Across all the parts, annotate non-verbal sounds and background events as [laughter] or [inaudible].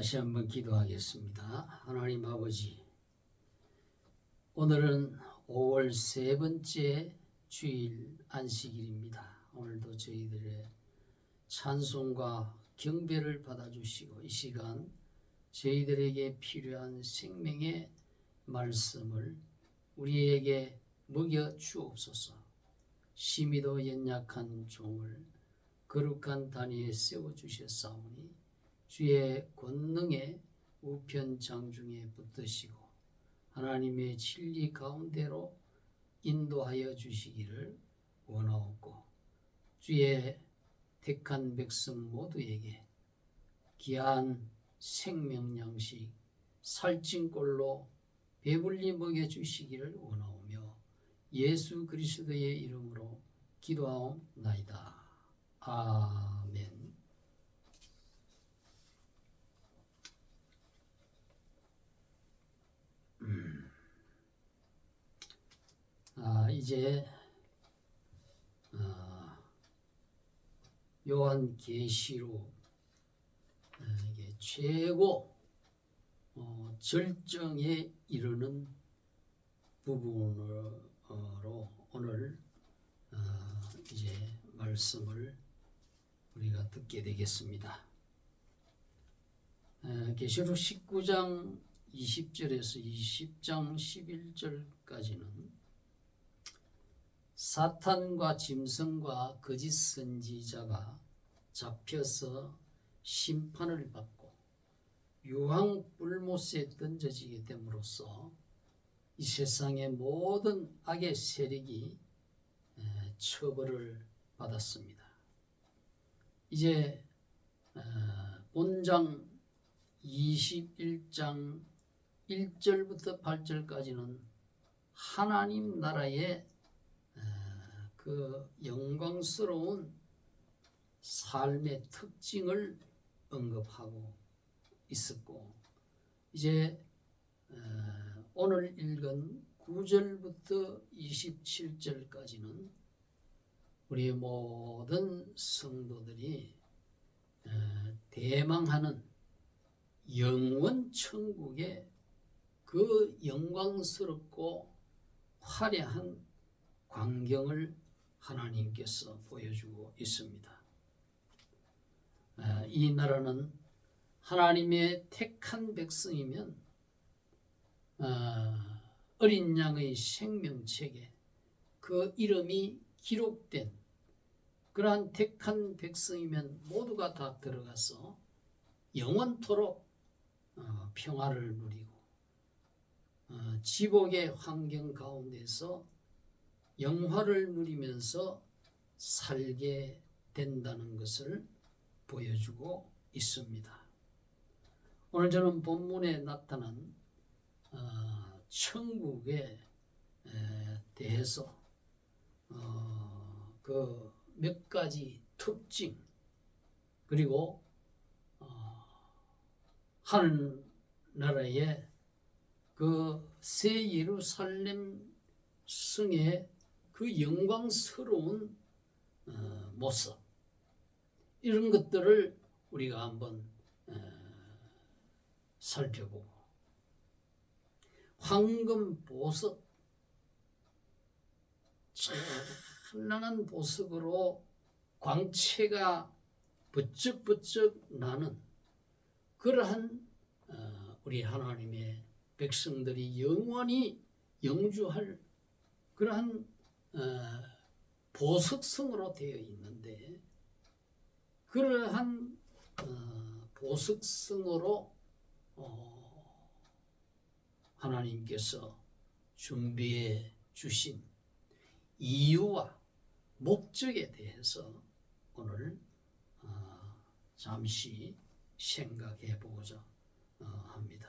다시 한번 기도하겠습니다. 하나님 아버지, 오늘은 5월 세 번째 주일 안식일입니다. 오늘도 저희들의 찬송과 경배를 받아주시고 이 시간 저희들에게 필요한 생명의 말씀을 우리에게 먹여 주옵소서. 심히도 연약한 종을 거룩한 단위에 세워 주셨사오니 주의 권능의 우편 장중에 붙드시고 하나님의 진리 가운데로 인도하여 주시기를 원하옵고 주의 택한 백성 모두에게 귀한 생명 양식 살찐꼴로 배불리 먹여 주시기를 원하오며 예수 그리스도의 이름으로 기도하옵나이다. 아멘. 아, 이제 어, 요한 계시록 어, 이게 최고 어, 절정에 이르는 부분으로 오늘 어, 이제 말씀을 우리가 듣게 되겠습니다. 에, 계시록 19장 20절에서 20장 11절까지는 사탄과 짐승과 거짓 선지자가 잡혀서 심판을 받고 유황 불못에 던져지게 됨으로써 이 세상의 모든 악의 세력이 에, 처벌을 받았습니다. 이제 어, 본장 21장 1절부터 8절까지는 하나님 나라의 어, 그 영광스러운 삶의 특징을 언급하고 있었고 이제 어, 오늘 읽은 9절부터 27절까지는 우리 모든 성도들이 어, 대망하는 영원 천국의 그 영광스럽고 화려한 광경을 하나님께서 보여주고 있습니다. 아, 이 나라는 하나님의 택한 백성이면 아, 어린 양의 생명책에 그 이름이 기록된 그러한 택한 백성이면 모두가 다 들어가서 영원토록 어, 평화를 누리고 어, 지복의 환경 가운데서 영화를 누리면서 살게 된다는 것을 보여주고 있습니다. 오늘 저는 본문에 나타난 어, 천국에 대해서 그몇 가지 특징 그리고 하늘 나라의 그 새 예루살렘 성의 그 영광스러운 어, 모습. 이런 것들을 우리가 한번 어, 살펴보고. 황금 보석. 찬란한 보석으로 광채가 번쩍번쩍 나는 그러한 어, 우리 하나님의 백성들이 영원히 영주할 그러한 어, 보석성으로 되어 있는데 그러한 어, 보석성으로 하나님께서 준비해 주신 이유와 목적에 대해서 오늘 잠시 생각해 보고자 어, 합니다.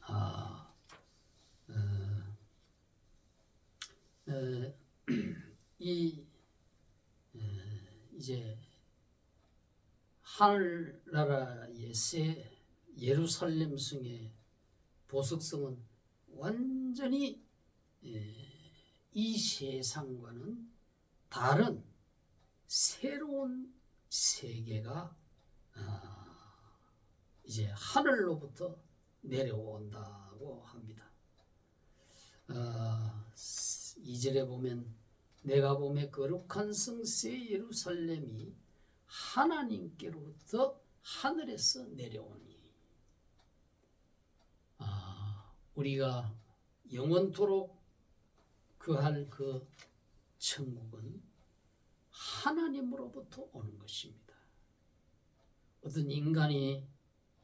아, 어, [clears throat] 이 어, 이제 하늘나라의 새 예루살렘 성의 보석성은 완전히 에, 이 세상과는 다른 새로운 세계가 아, 이제 하늘로부터 내려온다고 합니다. 아, 2절에 보면 내가 보매 거룩한 성세 예루살렘이 하나님께로부터 하늘에서 내려오니 아, 우리가 영원토록 그할 그 천국은 하나님으로부터 오는 것입니다. 어떤 인간이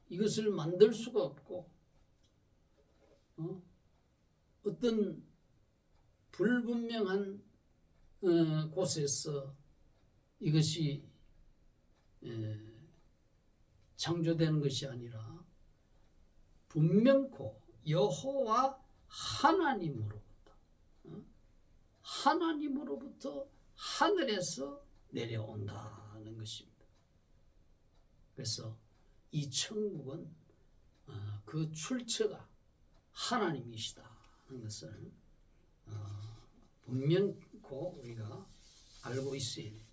이것을 만들 수가 없고 어? 어떤 불분명한 어, 곳에서 이것이 에, 창조되는 것이 아니라 분명코 여호와 하나님으로부터 어? 하나님으로부터 하늘에서 내려온다는 것입니다. 그래서 이 천국은 어, 그 출처가 하나님이시다는 것을 어, 분명코 우리가 알고 있어야 돼요.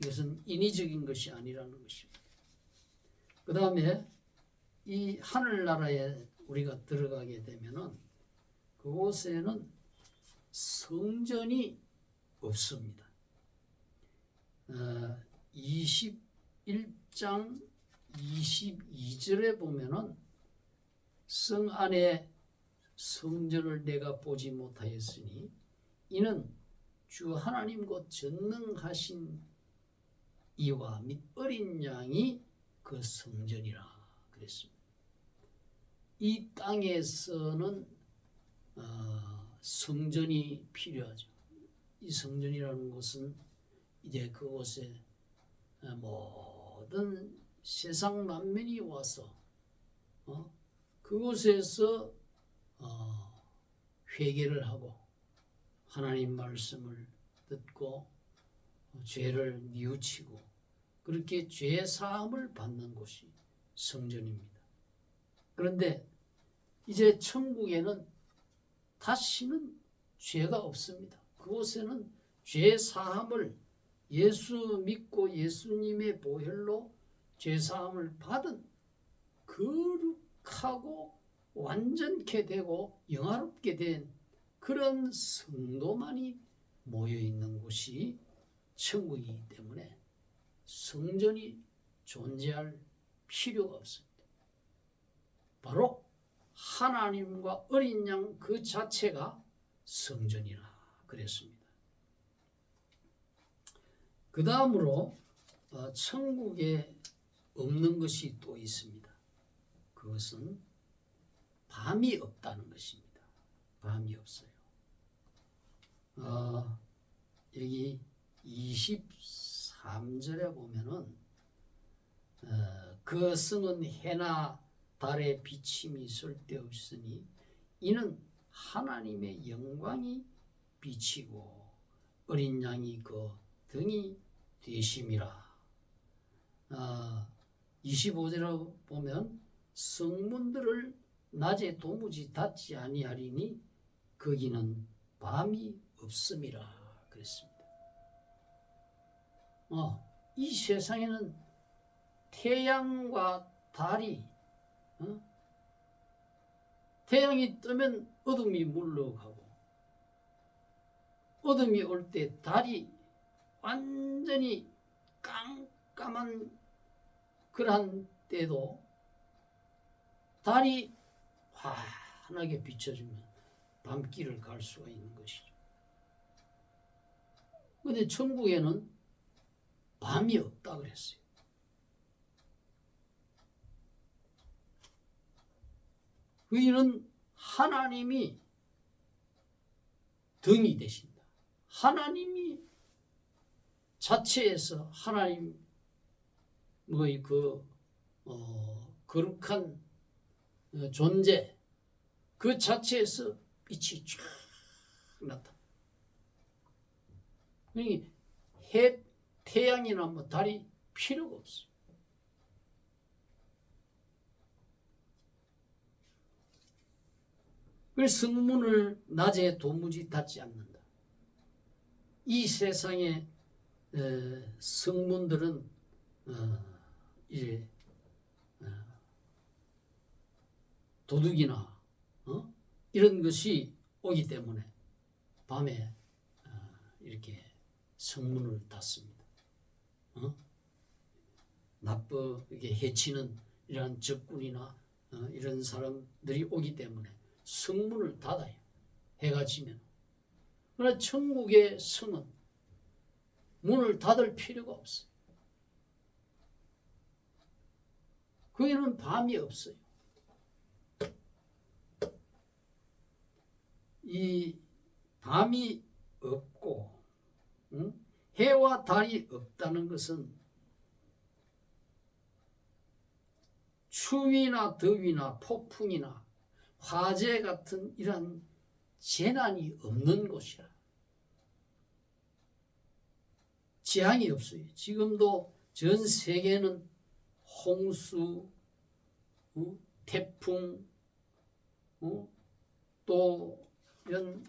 이것은 인위적인 것이 아니라는 것입니다. 그 다음에 이 하늘나라에 우리가 들어가게 되면은 그곳에는 성전이 없습니다. 어, 21장 22절에 보면은 성 안에 성전을 내가 보지 못하였으니 이는 주 하나님 곧 전능하신 이와 및 어린 양이 그 성전이라 그랬습니다. 이 땅에서는 어, 성전이 필요하죠. 이 성전이라는 것은 이제 그곳에 어, 모든 세상 만민이 와서 어, 그곳에서 어, 회개를 하고 하나님 말씀을 듣고 어, 죄를 뉘우치고 그렇게 죄 사함을 받는 곳이 성전입니다. 그런데 이제 천국에는 다시는 죄가 없습니다. 그곳에는 죄 사함을 예수 믿고 예수님의 보혈로 죄 사함을 받은 거룩하고 완전케 되고 영화롭게 된 그런 성도만이 모여 있는 곳이 천국이기 때문에 성전이 존재할 필요가 없습니다. 바로 하나님과 어린 양 그 자체가 성전이라 그랬습니다. 그 다음으로 어, 천국에 없는 것이 또 있습니다. 그것은 밤이 없다는 것입니다. 밤이 없어요. 어, 여기 23절에 보면은 어, 그 성은 해나 달의 비침이 쓸데없으니 이는 하나님의 영광이 비치고 어린 양이 그 등이 되심이라. 아, 25절에 보면 성문들을 낮에 도무지 닫지 아니하리니 거기는 밤이 없음이라 그랬습니다. 어, 이 세상에는 태양과 달이 어? 태양이 뜨면 어둠이 물러가고 어둠이 올 때 달이 완전히 깜깜한 그러한 때도 달이 환하게 비춰주면 밤길을 갈 수가 있는 것이죠. 근데 천국에는 밤이 없다 그랬어요. 의인은 하나님이 등이 되신다. 하나님이 자체에서 하나님의 그 어, 거룩한 어, 존재 그 자체에서 빛이 쫙 나타. 그러니 해 태양이나 뭐 달이 필요가 없어. 그래서 성문을 낮에 도무지 닫지 않는다. 이 세상의 에, 성문들은 어, 이제 어, 도둑이나 어? 이런 것이 오기 때문에 밤에 어, 이렇게 성문을 닫습니다. 어? 나쁘게 해치는 이러한 적군이나 어, 이런 사람들이 오기 때문에 성문을 닫아요. 해가 지면. 그러나 천국의 성은 문을 닫을 필요가 없어요. 거기는 밤이 없어요. 이 밤이 없고 응? 해와 달이 없다는 것은 추위나 더위나 폭풍이나 화재 같은 이러한 재난이 없는 곳이야. 재앙이 없어요. 지금도 전 세계는 홍수, 어? 태풍, 어? 또 이런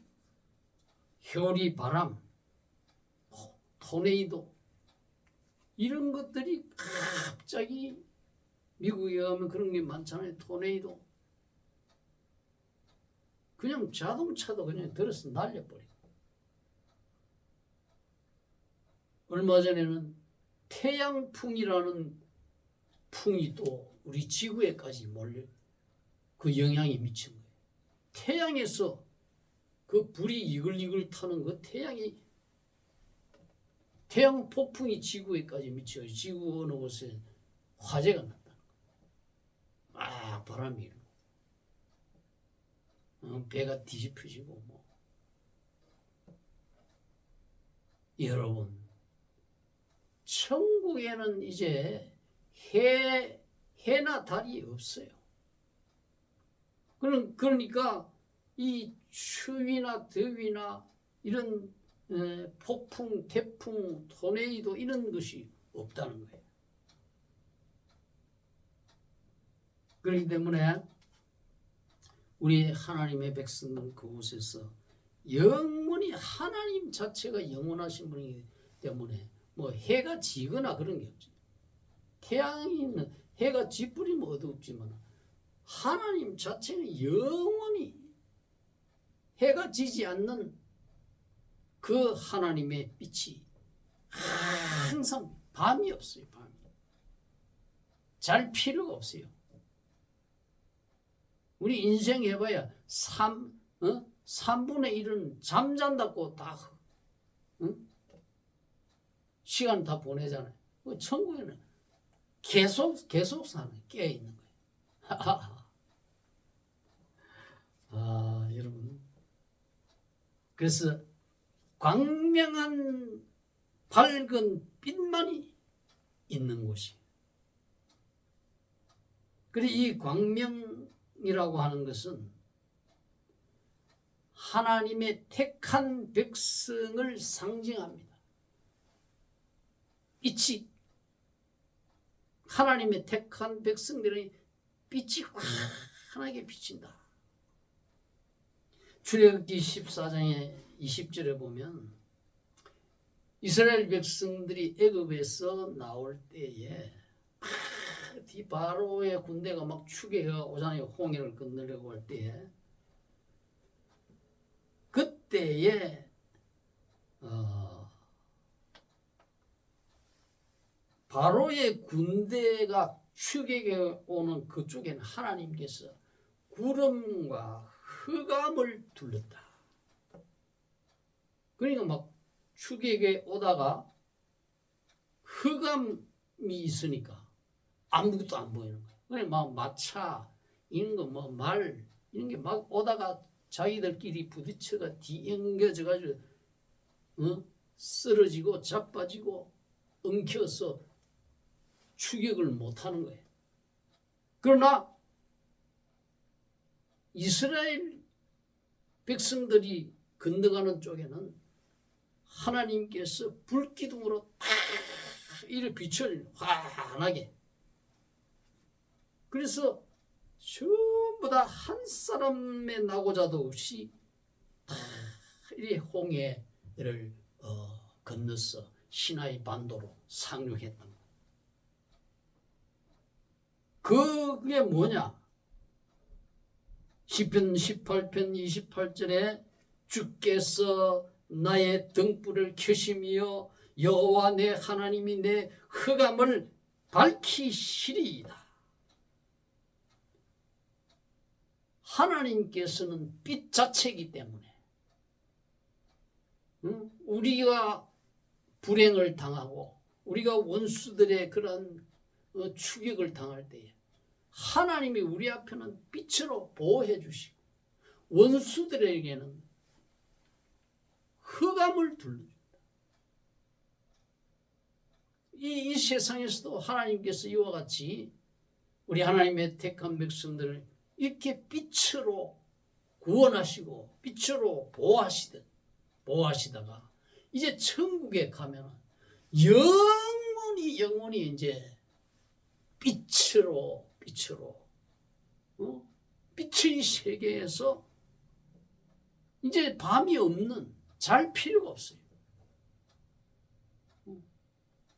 혈이 바람, 토네이도 이런 것들이 갑자기 미국에 가면 그런 게 많잖아요. 토네이도 그냥 자동차도 그냥 들어서 날려버리고 얼마 전에는 태양풍이라는 풍이 또 우리 지구에까지 몰려 그 영향이 미친 거예요. 태양에서 그 불이 이글이글 타는 그 태양이 태양 폭풍이 지구에까지 미쳐요. 지구 어느 곳에 화재가 났다. 아 바람이 일고 어, 배가 뒤집혀지고 뭐 여러분 천국에는 이제 해 해나 달이 없어요. 그런 그러니까 이 추위나 더위나 이런 에, 폭풍, 태풍, 토네이도 이런 것이 없다는 거예요. 그렇기 때문에 우리 하나님의 백성은 그곳에서 영원히 하나님 자체가 영원하신 분이기 때문에 뭐 해가 지거나 그런 게 없죠. 태양이 있는 해가 지뿌리면 어둡지만 하나님 자체는 영원히 해가 지지 않는 그 하나님의 빛이 항상 밤이 없어요. 밤이 잘 필요가 없어요. 우리 인생 해봐야 3, 어? 3분의 1은 잠잔다고 다 응? 시간 다 보내잖아요. 그 천국에는 계속 계속 사는 깨어 있는 거예요. [laughs] 아 여러분 그래서 광명한 밝은 빛만이 있는 곳이. 그리고 이 광명이라고 하는 것은 하나님의 택한 백성을 상징합니다. 빛이 하나님의 택한 백성들의 빛이 환하게 비친다. 출애굽기 14장의 20절에 보면 이스라엘 백성들이 애굽에서 나올 때에 이 바로의 군대가 막 추계가 오잖아요. 홍해를 건너려고 할 때에 그때에 어, 바로의 군대가 추격에 오는 그쪽에는 하나님께서 구름과 흑암을 둘렀다. 그러니까 막 추격에 오다가 흑암이 있으니까 아무것도 안 보이는 거야. 그래 막 마차 이런 거 뭐 말 이런 게 막 오다가 자기들끼리 부딪혀가 뒤엉겨져 가지고 어? 쓰러지고 자빠지고 엉켜서 추격을 못 하는 거예요. 그러나 이스라엘 백성들이 건너가는 쪽에는 하나님께서 불기둥으로 탁 이를 비춰 환하게 그래서 전부 다 한 사람의 나고자도 없이 이 홍해를 어, 건너서 시나이 반도로 상륙했던 거예요. 그 그게 뭐냐? 시편 18편 28절에 주께서 나의 등불을 켜시며 여호와 내 하나님이 내 흑암을 밝히시리이다. 하나님께서는 빛 자체이기 때문에 응? 우리가 불행을 당하고 우리가 원수들의 그런 어, 추격을 당할 때에 하나님이 우리 앞에는 빛으로 보호해 주시고 원수들에게는 흑암을 둘러준다. 이, 이 세상에서도 하나님께서 이와 같이 우리 하나님의 택한 백성들을 이렇게 빛으로 구원하시고 빛으로 보호하시듯 보호하시다가 이제 천국에 가면 영원히 영원히 이제 빛으로 빛으로 어? 빛의 세계에서 이제 밤이 없는 잘 필요가 없어요. 어?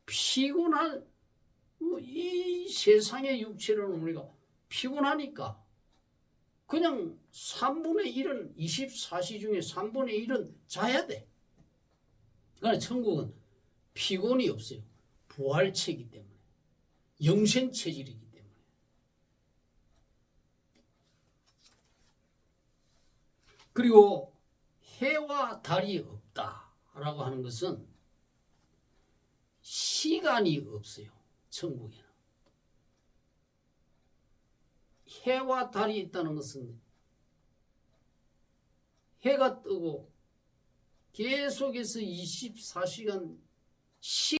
피곤한 어, 이 세상의 육체로는 우리가 피곤하니까 그냥 3분의 1은 24시 중에 3분의 1은 자야 돼. 그러나 천국은 피곤이 없어요. 부활체이기 때문에. 영생 체질이기 때문에. 그리고 해와 달이 없다라고 하는 것은 시간이 없어요. 천국에는. 해와 달이 있다는 것은 해가 뜨고 계속해서 24시간 시